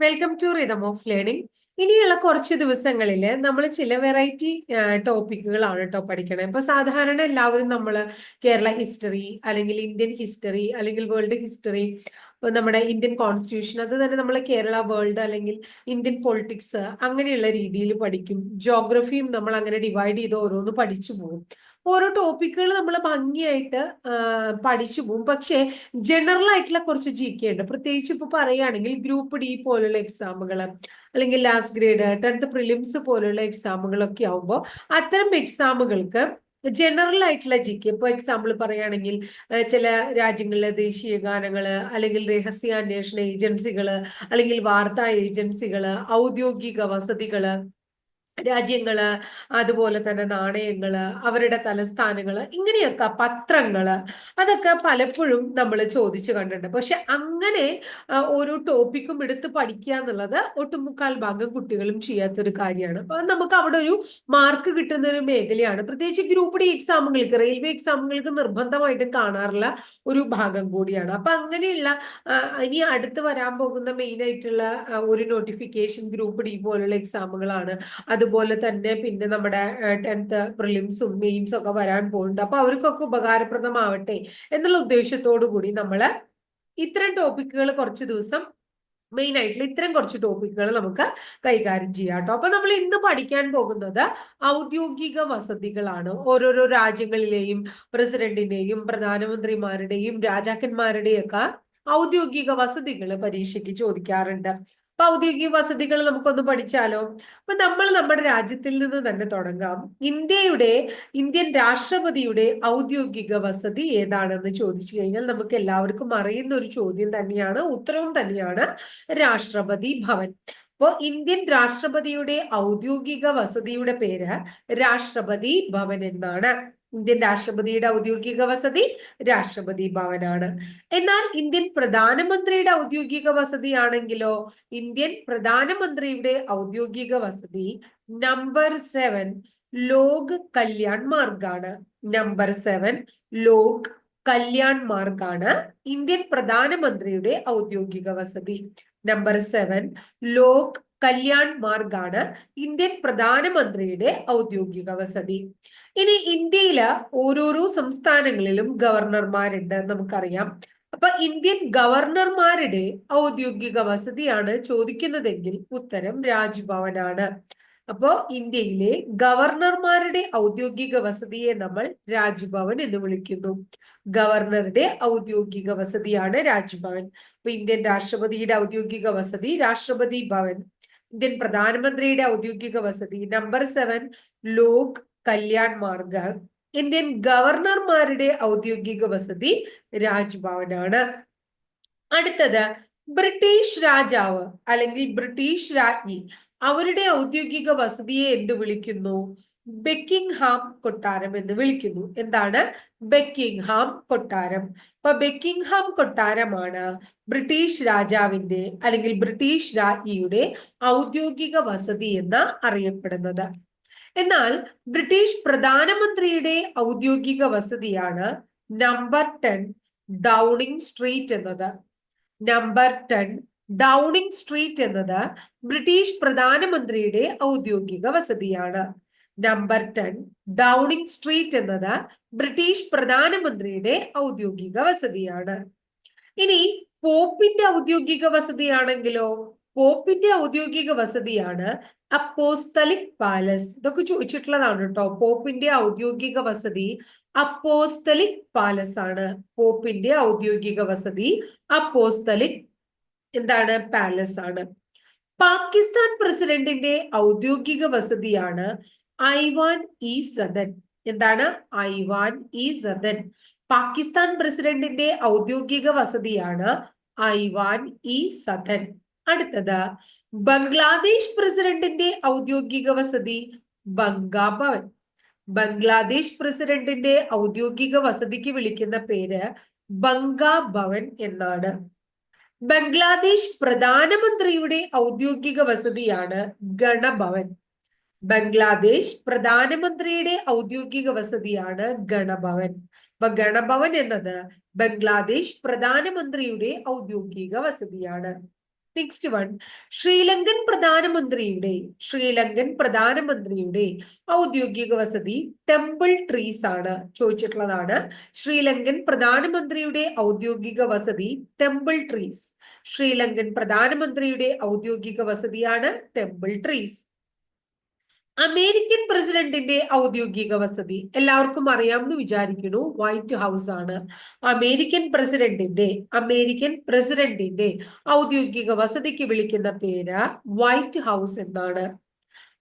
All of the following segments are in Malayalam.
Welcome to rhythm of learning ഇനിയുള്ള കുറച്ച് ദിവസങ്ങളിൽ നമ്മൾ ചില വെറൈറ്റി ടോപ്പിക്കുകളാണ് കേട്ടോ പഠിക്കണേ. ഇപ്പൊ സാധാരണ എല്ലാവരും നമ്മൾ കേരള ഹിസ്റ്ററി അല്ലെങ്കിൽ ഇന്ത്യൻ ഹിസ്റ്ററി അല്ലെങ്കിൽ വേൾഡ് ഹിസ്റ്ററി നമ്മുടെ ഇന്ത്യൻ കോൺസ്റ്റിറ്റ്യൂഷൻ അത് തന്നെ നമ്മളെ കേരള വേൾഡ് അല്ലെങ്കിൽ ഇന്ത്യൻ പൊളിറ്റിക്സ് അങ്ങനെയുള്ള രീതിയിൽ പഠിക്കും. ജോഗ്രഫിയും നമ്മൾ അങ്ങനെ ഡിവൈഡ് ചെയ്ത് ഓരോന്ന് പഠിച്ചു പോകും. ഓരോ ടോപ്പിക്കുകൾ നമ്മൾ ഭംഗിയായിട്ട് പഠിച്ചു പോകും. പക്ഷേ ജനറൽ ആയിട്ടുള്ള കുറച്ച് ജി കെ ഉണ്ട്. പ്രത്യേകിച്ച് ഇപ്പോൾ പറയുകയാണെങ്കിൽ ഗ്രൂപ്പ് ഡി പോലുള്ള എക്സാമുകൾ അല്ലെങ്കിൽ ലാസ്റ്റ് ഗ്രേഡ് ടെൻത്ത് പ്രിലിംസ് പോലുള്ള എക്സാമുകളൊക്കെ ആവുമ്പോൾ അത്തരം എക്സാമുകൾക്ക് ജനറൽ ആയിട്ടുള്ള ജി കെ ഇപ്പോൾ എക്സാമ്പിൾ പറയുകയാണെങ്കിൽ ചില രാജ്യങ്ങളിലെ ദേശീയ ഗാനങ്ങൾ അല്ലെങ്കിൽ രഹസ്യാന്വേഷണ ഏജൻസികൾ അല്ലെങ്കിൽ വാർത്താ ഏജൻസികൾ ഔദ്യോഗിക വസതികൾ രാജ്യങ്ങൾ അതുപോലെ തന്നെ നാണയങ്ങൾ അവരുടെ തലസ്ഥാനങ്ങൾ ഇങ്ങനെയൊക്കെ പത്രങ്ങൾ അതൊക്കെ പലപ്പോഴും നമ്മൾ ചോദിച്ചു കണ്ടിട്ടുണ്ട്. പക്ഷെ അങ്ങനെ ഓരോ ടോപ്പിക്കും എടുത്ത് പഠിക്കുക എന്നുള്ളത് ഒട്ടുമുക്കാൽ ഭാഗം കുട്ടികളും ചെയ്യാത്തൊരു കാര്യമാണ്. അപ്പൊ നമുക്ക് അവിടെ ഒരു മാർക്ക് കിട്ടുന്ന ഒരു മേഖലയാണ്. പ്രത്യേകിച്ച് ഗ്രൂപ്പ് ഡി എക്സാമുകൾക്ക് റെയിൽവേ എക്സാമുകൾക്ക് നിർബന്ധമായിട്ടും കാണാറുള്ള ഒരു ഭാഗം കൂടിയാണ്. അപ്പൊ അങ്ങനെയുള്ള ഇനി അടുത്ത് വരാൻ പോകുന്ന മെയിൻ ആയിട്ടുള്ള ഒരു നോട്ടിഫിക്കേഷൻ ഗ്രൂപ്പ് ഡി പോലുള്ള എക്സാമുകളാണ് അത് അതുപോലെ തന്നെ പിന്നെ നമ്മുടെ ടെൻത്ത് പ്രിലിംസും മെയിൻസും ഒക്കെ വരാൻ പോകുന്നുണ്ട് അപ്പൊ അവർക്കൊക്കെ ഉപകാരപ്രദമാവട്ടെ എന്നുള്ള ഉദ്ദേശത്തോടു കൂടി നമ്മൾ ഇത്തരം ടോപ്പിക്കുകൾ കുറച്ച് ദിവസം മെയിൻ ആയിട്ടുള്ള ഇത്തരം കുറച്ച് ടോപ്പിക്കുകൾ നമുക്ക് കൈകാര്യം ചെയ്യാം കേട്ടോ അപ്പൊ നമ്മൾ ഇന്ന് പഠിക്കാൻ പോകുന്നത് ഔദ്യോഗിക വസതികളാണ്. ഓരോരോ രാജ്യങ്ങളിലെയും പ്രസിഡന്റിന്റെയും പ്രധാനമന്ത്രിമാരുടെയും രാജാക്കന്മാരുടെയും ഒക്കെ ഔദ്യോഗിക വസതികൾ പരീക്ഷയ്ക്ക് ചോദിക്കാറുണ്ട്. ഔദ്യോഗിക വസതികൾ നമുക്കൊന്ന് പഠിച്ചാലോ? അപ്പൊ നമ്മൾ നമ്മുടെ രാജ്യത്തിൽ നിന്ന് തന്നെ തുടങ്ങാം. ഇന്ത്യയുടെ ഇന്ത്യൻ രാഷ്ട്രപതിയുടെ ഔദ്യോഗിക വസതി ഏതാണെന്ന് ചോദിച്ചു കഴിഞ്ഞാൽ നമുക്ക് എല്ലാവർക്കും അറിയുന്ന ഒരു ചോദ്യം തന്നെയാണ് ഉത്തരവും തന്നെയാണ് രാഷ്ട്രപതി ഭവൻ. അപ്പോ ഇന്ത്യൻ രാഷ്ട്രപതിയുടെ ഔദ്യോഗിക വസതിയുടെ പേര് രാഷ്ട്രപതി ഭവൻ എന്നാണ്. ഇന്ത്യൻ രാഷ്ട്രപതിയുടെ ഔദ്യോഗിക വസതി രാഷ്ട്രപതി ഭവനാണ്. എന്നാൽ ഇന്ത്യൻ പ്രധാനമന്ത്രിയുടെ ഔദ്യോഗിക വസതി ആണെങ്കിലോ ഇന്ത്യൻ പ്രധാനമന്ത്രിയുടെ ഔദ്യോഗിക വസതി നമ്പർ സെവൻ ലോക് കല്യാൺ മാർഗാണ്. നമ്പർ സെവൻ ലോക് കല്യാൺ മാർഗാണ് ഇന്ത്യൻ പ്രധാനമന്ത്രിയുടെ ഔദ്യോഗിക വസതി. നമ്പർ സെവൻ ലോക് കല്യാൺ മാർഗാണ് ഇന്ത്യൻ പ്രധാനമന്ത്രിയുടെ ഔദ്യോഗിക വസതി. ഇനി ഇന്ത്യയിൽ ഓരോരോ സംസ്ഥാനങ്ങളിലും ഗവർണർമാരുണ്ട് നമുക്കറിയാം. അപ്പൊ ഇന്ത്യൻ ഗവർണർമാരുടെ ഔദ്യോഗിക വസതിയാണ് ചോദിക്കുന്നതെങ്കിൽ ഉത്തരം രാജ്ഭവനാണ്. അപ്പോ ഇന്ത്യയിലെ ഗവർണർമാരുടെ ഔദ്യോഗിക വസതിയെ നമ്മൾ രാജ്ഭവൻ എന്ന് വിളിക്കുന്നു. ഗവർണറുടെ ഔദ്യോഗിക വസതിയാണ് രാജ്ഭവൻ. അപ്പൊ ഇന്ത്യൻ രാഷ്ട്രപതിയുടെ ഔദ്യോഗിക വസതി രാഷ്ട്രപതി ഭവൻ. ഇന്ത്യൻ പ്രധാനമന്ത്രിയുടെ ഔദ്യോഗിക വസതി number seven Lok Kalyan Marg Indian ഗവർണർമാരുടെ ഔദ്യോഗിക വസതി രാജ്ഭവനാണ്. അടുത്തത് ബ്രിട്ടീഷ് രാജാവ് അല്ലെങ്കിൽ ബ്രിട്ടീഷ് രാജ്ഞി അവരുടെ ഔദ്യോഗിക വസതിയെ എന്ത് വിളിക്കുന്നു? ബെക്കിംഗ്ഹാം കൊട്ടാരം എന്ന് വിളിക്കുന്നു. എന്താണ്? ബെക്കിംഗ്ഹാം കൊട്ടാരം. അപ്പൊ ബെക്കിംഗ്ഹാം കൊട്ടാരമാണ് ബ്രിട്ടീഷ് രാജാവിന്റെ അല്ലെങ്കിൽ ബ്രിട്ടീഷ് രാജ്ഞിയുടെ ഔദ്യോഗിക വസതി എന്ന് അറിയപ്പെടുന്നത്. എന്നാൽ ബ്രിട്ടീഷ് പ്രധാനമന്ത്രിയുടെ ഔദ്യോഗിക വസതിയാണ് നമ്പർ ടെൻ ഡൗണിംഗ് സ്ട്രീറ്റ് എന്നത്. നമ്പർ ടെൻ ഡൗണിംഗ് സ്ട്രീറ്റ് എന്നത് ബ്രിട്ടീഷ് പ്രധാനമന്ത്രിയുടെ ഔദ്യോഗിക വസതിയാണ്. നമ്പർ ടെൻ ഡൗണിംഗ് സ്ട്രീറ്റ് എന്നത് ബ്രിട്ടീഷ് പ്രധാനമന്ത്രിയുടെ ഔദ്യോഗിക വസതിയാണ്. ഇനി പോപ്പിന്റെ ഔദ്യോഗിക വസതിയാണെങ്കിലോ പോപ്പിന്റെ ഔദ്യോഗിക വസതിയാണ് അപ്പോസ്തലിക് പാലസ്. ഇതൊക്കെ ചോദിച്ചിട്ടുള്ളതാണ് കേട്ടോ. പോപ്പിന്റെ ഔദ്യോഗിക വസതി അപ്പോസ്തലിക് പാലസ് ആണ്. പോപ്പിന്റെ ഔദ്യോഗിക വസതി അപ്പോസ്തലിക് എന്താണ്? പാലസ് ആണ്. പാകിസ്ഥാൻ പ്രസിഡന്റിന്റെ ഔദ്യോഗിക വസതിയാണ് ഐവാൻ ഇ സദൻ. എന്താണ്? Ivan E Sadan. പാകിസ്ഥാൻ പ്രസിഡന്റിന്റെ ഔദ്യോഗിക വസതിയാണ് ഐവാൻ ഇ സദൻ. അടുത്തത് ബംഗ്ലാദേശ് പ്രസിഡന്റിന്റെ ഔദ്യോഗിക വസതി ബംഗാഭവൻ ബംഗ്ലാദേശ് പ്രസിഡന്റിന്റെ ഔദ്യോഗിക വസതിക്ക് വിളിക്കുന്ന പേര് ബംഗാഭവൻ എന്നാണ്. ബംഗ്ലാദേശ് പ്രധാനമന്ത്രിയുടെ ഔദ്യോഗിക വസതിയാണ് ഗണഭവൻ. ബംഗ്ലാദേശ് പ്രധാനമന്ത്രിയുടെ ഔദ്യോഗിക വസതിയാണ് ഗണഭവൻ. അപ്പൊ ഗണഭവൻ എന്നത് ബംഗ്ലാദേശ് പ്രധാനമന്ത്രിയുടെ ഔദ്യോഗിക വസതിയാണ്. നെക്സ്റ്റ് വൺ ശ്രീലങ്കൻ പ്രധാനമന്ത്രിയുടെ ശ്രീലങ്കൻ പ്രധാനമന്ത്രിയുടെ ഔദ്യോഗിക വസതി ടെമ്പിൾ ട്രീസ് ആണ് ചോദിച്ചിട്ടുള്ളതാണ്. ശ്രീലങ്കൻ പ്രധാനമന്ത്രിയുടെ ഔദ്യോഗിക വസതി ടെമ്പിൾ ട്രീസ് ശ്രീലങ്കൻ പ്രധാനമന്ത്രിയുടെ ഔദ്യോഗിക വസതിയാണ് ടെമ്പിൾ ട്രീസ് അമേരിക്കൻ പ്രസിഡന്റിന്റെ ഔദ്യോഗിക വസതി. എല്ലാവർക്കും അറിയാമെന്ന് വിചാരിക്കുന്നു. വൈറ്റ് ഹൗസ് ആണ്. അമേരിക്കൻ പ്രസിഡന്റിന്റെ അമേരിക്കൻ പ്രസിഡന്റിന്റെ ഔദ്യോഗിക വസതിക്ക് വിളിക്കുന്ന പേര് വൈറ്റ് ഹൗസ് എന്നാണ്.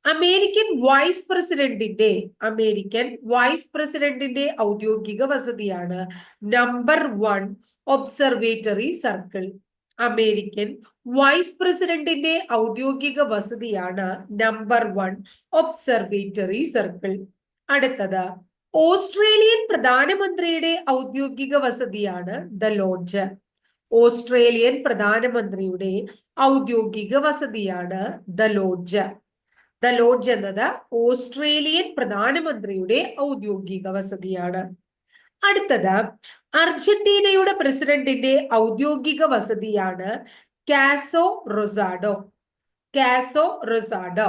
അമേരിക്കൻ വൈസ് പ്രസിഡന്റിന്റെ അമേരിക്കൻ വൈസ് പ്രസിഡന്റിന്റെ ഔദ്യോഗിക വസതിയാണ് number one Observatory Circle. American vice പ്രസിഡന്റിന്റെ ഔദ്യോഗിക വസതിയാണ് നമ്പർ വൺ ഒബ്സർവേറ്ററി സർക്കിൾ. അടുത്തത് ഓസ്ട്രേലിയൻ പ്രധാനമന്ത്രിയുടെ ഔദ്യോഗിക വസതിയാണ് ദ ലോഡ്ജ്. ഓസ്ട്രേലിയൻ പ്രധാനമന്ത്രിയുടെ ഔദ്യോഗിക വസതിയാണ് ദ ലോഡ്ജ്. ദ ലോഡ്ജ് എന്നത് ഓസ്ട്രേലിയൻ പ്രധാനമന്ത്രിയുടെ ഔദ്യോഗിക വസതിയാണ്. അടുത്തത് അർജന്റീനയുടെ പ്രസിഡന്റിന്റെ ഔദ്യോഗിക വസതിയാണ് കാസോ റൊസാഡോ. കാസോ റൊസാഡോ.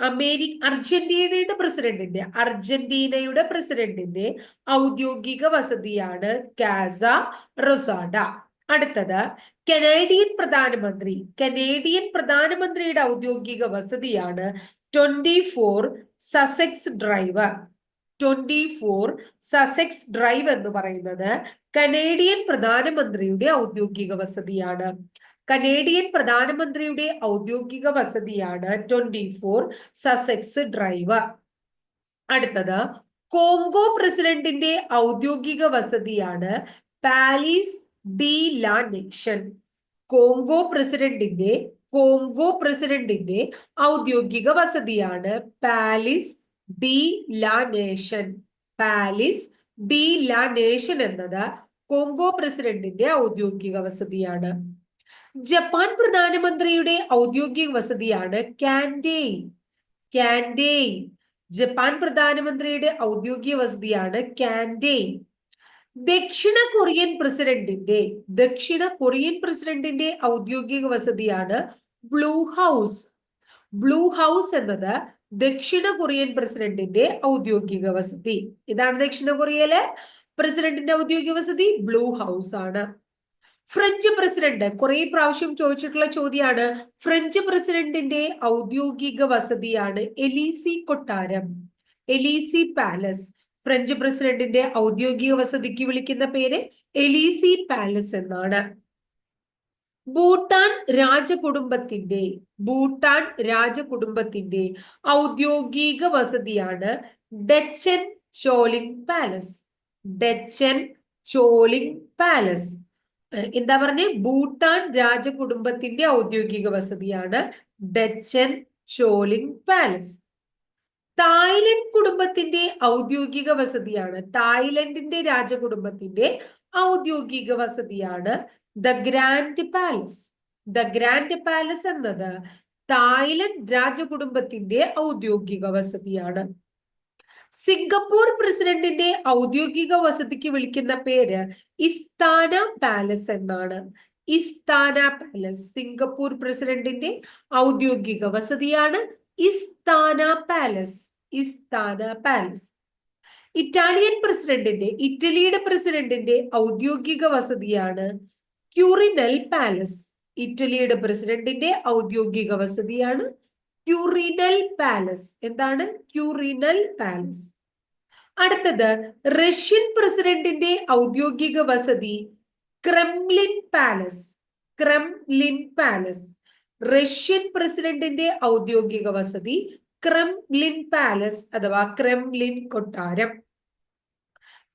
അമേരി അർജന്റീനയുടെ പ്രസിഡന്റിന്റെ അർജന്റീനയുടെ പ്രസിഡന്റിന്റെ ഔദ്യോഗിക വസതിയാണ് കാസ റൊസാഡ. അടുത്തത് കനേഡിയൻ പ്രധാനമന്ത്രി കനേഡിയൻ പ്രധാനമന്ത്രിയുടെ ഔദ്യോഗിക വസതിയാണ് twenty four Sussex Drive. Twenty four Sussex Drive എന്ന് പറയുന്നത് കനേഡിയൻ പ്രധാനമന്ത്രിയുടെ ഔദ്യോഗിക വസതിയാണ്. കനേഡിയൻ പ്രധാനമന്ത്രിയുടെ ഔദ്യോഗിക വസതിയാണ് ട്വന്റി ഫോർ സസെക്സ് ഡ്രൈവ് അടുത്തത് കോങ്കോ പ്രസിഡന്റിന്റെ ഔദ്യോഗിക വസതിയാണ് പാലീസ് ഡി ലാ നെക്ഷൻ കോങ്കോ പ്രസിഡന്റിന്റെ കോങ്കോ പ്രസിഡന്റിന്റെ ഔദ്യോഗിക വസതിയാണ് Palais de la Nation Palais de la Nation എന്നത് കോങ്കോ പ്രസിഡന്റിന്റെ ഔദ്യോഗിക വസതിയാണ്. ജപ്പാൻ പ്രധാനമന്ത്രിയുടെ ഔദ്യോഗിക വസതിയാണ് കാൻഡേയ് കാൻഡേയ് ജപ്പാൻ പ്രധാനമന്ത്രിയുടെ ഔദ്യോഗിക വസതിയാണ് കാൻഡേയ് ദക്ഷിണ കൊറിയൻ പ്രസിഡന്റിന്റെ ദക്ഷിണ കൊറിയൻ പ്രസിഡന്റിന്റെ ഔദ്യോഗിക വസതിയാണ് ബ്ലൂ ഹൗസ് ബ്ലൂ ഹൗസ് എന്നത് ദക്ഷിണ കൊറിയൻ പ്രസിഡന്റിന്റെ ഔദ്യോഗിക വസതി. ഇതാണ് ദക്ഷിണ കൊറിയയിലെ പ്രസിഡന്റിന്റെ ഔദ്യോഗിക വസതി. ബ്ലൂ ഹൗസ് ആണ്. ഫ്രഞ്ച് പ്രസിഡന്റ് കുറെ പ്രാവശ്യം ചോദിച്ചിട്ടുള്ള ചോദ്യമാണ് ഫ്രഞ്ച് പ്രസിഡന്റിന്റെ ഔദ്യോഗിക വസതിയാണ് എലീസി കൊട്ടാരം എലീസി പാലസ്. ഫ്രഞ്ച് പ്രസിഡന്റിന്റെ ഔദ്യോഗിക വസതിക്ക് വിളിക്കുന്ന പേര് എലീസി പാലസ് എന്നാണ്. ഭൂട്ടാൻ രാജകുടുംബത്തിന്റെ ഭൂട്ടാൻ രാജകുടുംബത്തിന്റെ ഔദ്യോഗിക വസതിയാണ് ഡച്ചൻ ചോലിംഗ് പാലസ്. ഡച്ചൻ ചോലിംഗ് പാലസ്. എന്താ പറഞ്ഞ? ഭൂട്ടാൻ രാജകുടുംബത്തിന്റെ ഔദ്യോഗിക വസതിയാണ് ഡച്ചൻ ചോലിംഗ് പാലസ്. തായ്ലൻഡ് കുടുംബത്തിന്റെ ഔദ്യോഗിക വസതിയാണ് തായ്ലൻഡിന്റെ രാജകുടുംബത്തിന്റെ ഔദ്യോഗിക വസതിയാണ് the Grand Palace the Grand Palace എന്നത് തായ്ലൻഡ് രാജകുടുംബത്തിന്റെ ഔദ്യോഗിക വസതിയാണ്. സിംഗപ്പൂർ പ്രസിഡന്റിന്റെ ഔദ്യോഗിക വസതിക്ക് വിളിക്കുന്ന പേര് ഇസ്താന പാലസ് എന്നാണ്. ഇസ്താന പാലസ് സിംഗപ്പൂർ പ്രസിഡന്റിന്റെ ഔദ്യോഗിക വസതിയാണ്. Istana Palace. Istana Palace. Italian പ്രസിഡന്റിന്റെ ഇറ്റലിയുടെ പ്രസിഡന്റിന്റെ ഔദ്യോഗിക വസതിയാണ് ക്യൂറിനൽ പാലസ് ഇറ്റലിയുടെ പ്രസിഡന്റിന്റെ ഔദ്യോഗിക വസതിയാണ് ക്യൂറിനൽ പാലസ് എന്താണ് ക്യൂറിനൽ പാലസ് അടുത്തത് റഷ്യൻ പ്രസിഡന്റിന്റെ ഔദ്യോഗിക വസതി Kremlin palace Kremlin palace Russian പ്രസിഡന്റിന്റെ ഔദ്യോഗിക വസതി ക്രെംലിൻ പാലസ് അഥവാ ക്രെംലിൻ കൊട്ടാരം.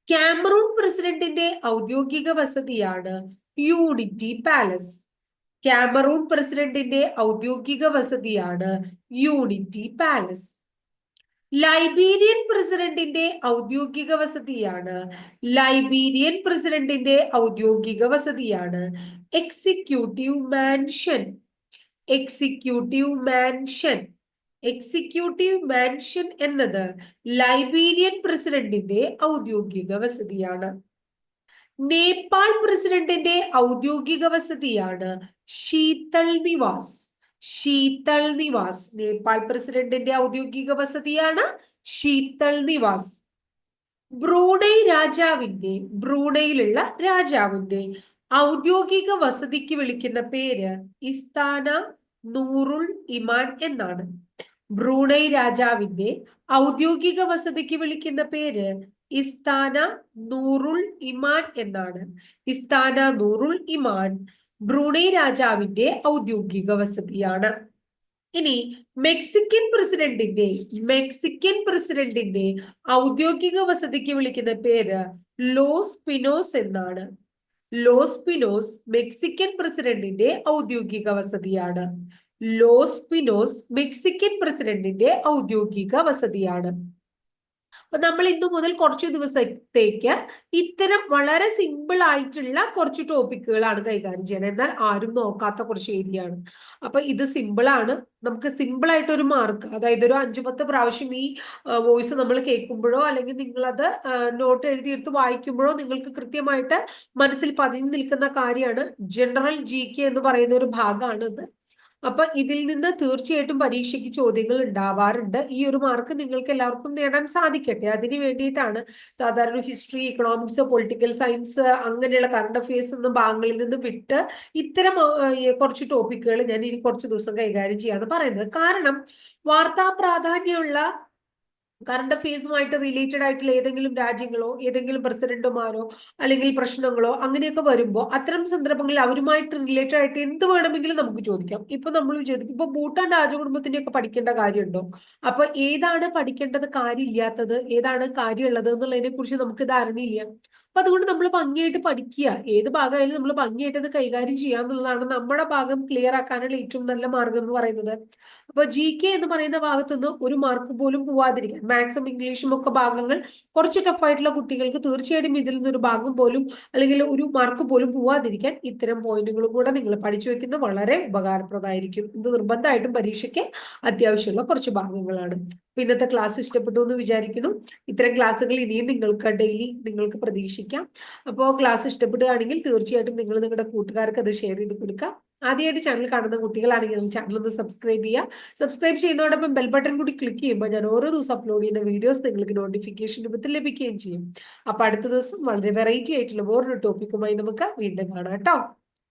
ക്യാമറൂൺ പ്രസിഡന്റിന്റെ ഔദ്യോഗിക വസതിയാണ് യൂണിറ്റി പാലസ്. കാമറൂൺ പ്രസിഡന്റിന്റെ ഔദ്യോഗിക വസതിയാണ് യൂണിറ്റി പാലസ്. ലൈബീരിയൻ പ്രസിഡന്റിന്റെ ഔദ്യോഗിക വസതിയാണ് ലൈബീരിയൻ പ്രസിഡന്റിന്റെ ഔദ്യോഗിക വസതിയാണ് Executive Mansion. Executive Mansion. Executive Mansion എന്നത് ലൈബീരിയൻ പ്രസിഡന്റിന്റെ ഔദ്യോഗിക വസതിയാണ്. നേപ്പാൾ പ്രസിഡന്റിന്റെ ഔദ്യോഗിക വസതിയാണ് ശീതൾ നിവാസ്. ശീതൾ നിവാസ് നേപ്പാൾ പ്രസിഡന്റിന്റെ ഔദ്യോഗിക വസതിയാണ് ശീതൾ നിവാസ്. ബ്രൂണൈ രാജാവിന്റെ ബ്രൂണൈയിലുള്ള രാജാവിന്റെ ഔദ്യോഗിക വസതിക്ക് വിളിക്കുന്ന പേര് ഇസ്താന നൂറുൾ ഇമാൻ എന്നാണ്. ബ്രൂണൈ രാജാവിന്റെ ഔദ്യോഗിക വസതിക്ക് വിളിക്കുന്ന പേര് ഇസ്താന നൂറുൽ ഇമാൻ എന്നാണ്. ഇസ്താന നൂറുൽ ഇമാൻ ബ്രൂണൈ രാജാവിന്റെ ഔദ്യോഗിക വസതിയാണ്. ഇനി മെക്സിക്കൻ പ്രസിഡന്റിന്റെ മെക്സിക്കൻ പ്രസിഡന്റിന്റെ ഔദ്യോഗിക വസതിക്ക് വിളിക്കുന്ന പേര് ലോസ് പിനോസ് എന്നാണ്. ലോസ് പിനോസ് മെക്സിക്കൻ പ്രസിഡന്റിന്റെ ഔദ്യോഗിക വസതിയാണ്. ലോസ് പിനോസ് മെക്സിക്കൻ പ്രസിഡന്റിന്റെ ഔദ്യോഗിക വസതിയാണ്. അപ്പൊ നമ്മൾ ഇന്നു മുതൽ കുറച്ച് ദിവസത്തേക്ക് ഇത്തരം വളരെ സിമ്പിൾ ആയിട്ടുള്ള കുറച്ച് ടോപ്പിക്കുകളാണ് കൈകാര്യം ചെയ്യണം എന്നാൽ ആരും നോക്കാത്ത കുറച്ച് ഏരിയ ആണ്. അപ്പൊ ഇത് സിമ്പിൾ ആണ്. നമുക്ക് സിമ്പിൾ ആയിട്ട് ഒരു മാർക്ക് അതായത് ഒരു അഞ്ചു പത്ത് പ്രാവശ്യം ഈ വോയിസ് നമ്മൾ കേൾക്കുമ്പോഴോ അല്ലെങ്കിൽ നിങ്ങളത് നോട്ട് എഴുതിയെടുത്ത് വായിക്കുമ്പോഴോ നിങ്ങൾക്ക് കൃത്യമായിട്ട് മനസ്സിൽ പതിഞ്ഞു നിൽക്കുന്ന കാര്യമാണ്. ജനറൽ ജി കെ എന്ന് പറയുന്ന ഒരു ഭാഗമാണ് ഇത് അപ്പൊ ഇതിൽ നിന്ന് തീർച്ചയായിട്ടും പരീക്ഷയ്ക്ക് ചോദ്യങ്ങൾ ഉണ്ടാവാറുണ്ട്. ഈ ഒരു മാർക്ക് നിങ്ങൾക്ക് എല്ലാവർക്കും നേടാൻ സാധിക്കട്ടെ. അതിന് വേണ്ടിയിട്ടാണ് സാധാരണ ഹിസ്റ്ററി ഇക്കണോമിക്സ് പൊളിറ്റിക്കൽ സയൻസ് അങ്ങനെയുള്ള കറണ്ട് അഫയേഴ്സ് എന്ന ഭാഗങ്ങളിൽ നിന്ന് വിട്ട് ഇത്തരം കുറച്ച് ടോപ്പിക്കുകൾ ഞാൻ ഇനി കുറച്ച് ദിവസം കൈകാര്യം ചെയ്യാന്ന് പറയുന്നത്. കാരണം വാർത്താ പ്രാധാന്യമുള്ള കറണ്ട് അഫയേഴ്സുമായിട്ട് റിലേറ്റഡ് ആയിട്ടുള്ള ഏതെങ്കിലും രാജ്യങ്ങളോ ഏതെങ്കിലും പ്രസിഡന്റുമാരോ അല്ലെങ്കിൽ പ്രശ്നങ്ങളോ അങ്ങനെയൊക്കെ വരുമ്പോൾ അത്തരം സന്ദർഭങ്ങളിൽ അവരുമായിട്ട് റിലേറ്റഡ് ആയിട്ട് എന്ത് വേണമെങ്കിലും നമുക്ക് ചോദിക്കാം. ഇപ്പൊ നമ്മൾ ചോദിക്കും ഇപ്പൊ ഭൂട്ടാൻ രാജകുടുംബത്തിന്റെ ഒക്കെ പഠിക്കേണ്ട കാര്യമുണ്ടോ? അപ്പൊ ഏതാണ് പഠിക്കേണ്ടത് കാര്യമില്ലാത്തത് ഏതാണ് കാര്യമുള്ളത് എന്നുള്ളതിനെ കുറിച്ച് നമുക്ക് ധാരണയില്ല. അപ്പൊ അതുകൊണ്ട് നമ്മൾ ഭംഗിയായിട്ട് പഠിക്കുക ഏത് ഭാഗമായാലും നമ്മൾ ഭംഗിയായിട്ട് അത് കൈകാര്യം ചെയ്യുക എന്നുള്ളതാണ് നമ്മുടെ ഭാഗം ക്ലിയർ ആക്കാനുള്ള ഏറ്റവും നല്ല മാർഗം എന്ന് പറയുന്നത്. അപ്പൊ ജി കെ എന്ന് പറയുന്ന ഭാഗത്ത് നിന്ന് ഒരു മാർക്ക് പോലും പോവാതിരിക്കാൻ മാത്സും ഇംഗ്ലീഷും ഒക്കെ ഭാഗങ്ങൾ കുറച്ച് ടഫായിട്ടുള്ള കുട്ടികൾക്ക് തീർച്ചയായിട്ടും ഇതിൽ നിന്നൊരു ഭാഗം പോലും അല്ലെങ്കിൽ ഒരു മാർക്ക് പോലും പോവാതിരിക്കാൻ ഇത്തരം പോയിന്റുകളും കൂടെ നിങ്ങൾ പഠിച്ചു വെക്കുന്നത് വളരെ ഉപകാരപ്രദമായിരിക്കും. ഇത് നിർബന്ധമായിട്ടും പരീക്ഷയ്ക്ക് അത്യാവശ്യമുള്ള കുറച്ച് ഭാഗങ്ങളാണ്. അപ്പൊ ഇന്നത്തെ ക്ലാസ് ഇഷ്ടപ്പെട്ടു എന്ന് വിചാരിക്കുന്നു. ഇത്തരം ക്ലാസ്സുകൾ ഇനിയും നിങ്ങൾക്ക് ഡെയിലി നിങ്ങൾക്ക് പ്രതീക്ഷിക്കാം. അപ്പോൾ ക്ലാസ് ഇഷ്ടപ്പെടുകയാണെങ്കിൽ തീർച്ചയായിട്ടും നിങ്ങൾ നിങ്ങളുടെ കൂട്ടുകാർക്ക് അത് ഷെയർ ചെയ്ത് കൊടുക്കുക ആദ്യമായിട്ട് ചാനൽ കാണുന്ന കുട്ടികളാണെങ്കിൽ ചാനൽ ഒന്ന് സബ്സ്ക്രൈബ് ചെയ്യുക. സബ്സ്ക്രൈബ് ചെയ്യുന്നതോടൊപ്പം ബെൽ ബട്ടൺ കൂടി ക്ലിക്ക് ചെയ്യുമ്പോൾ ഞാൻ ഓരോ ദിവസം അപ്ലോഡ് ചെയ്യുന്ന വീഡിയോസ് നിങ്ങൾക്ക് നോട്ടിഫിക്കേഷൻ രൂപത്തിൽ ലഭിക്കുകയും ചെയ്യും. അപ്പോൾ അടുത്ത ദിവസം വളരെ വെറൈറ്റി ആയിട്ടുള്ള വേറൊരു ടോപ്പിക്കുമായി നമുക്ക് വീണ്ടും കാണാം കേട്ടോ.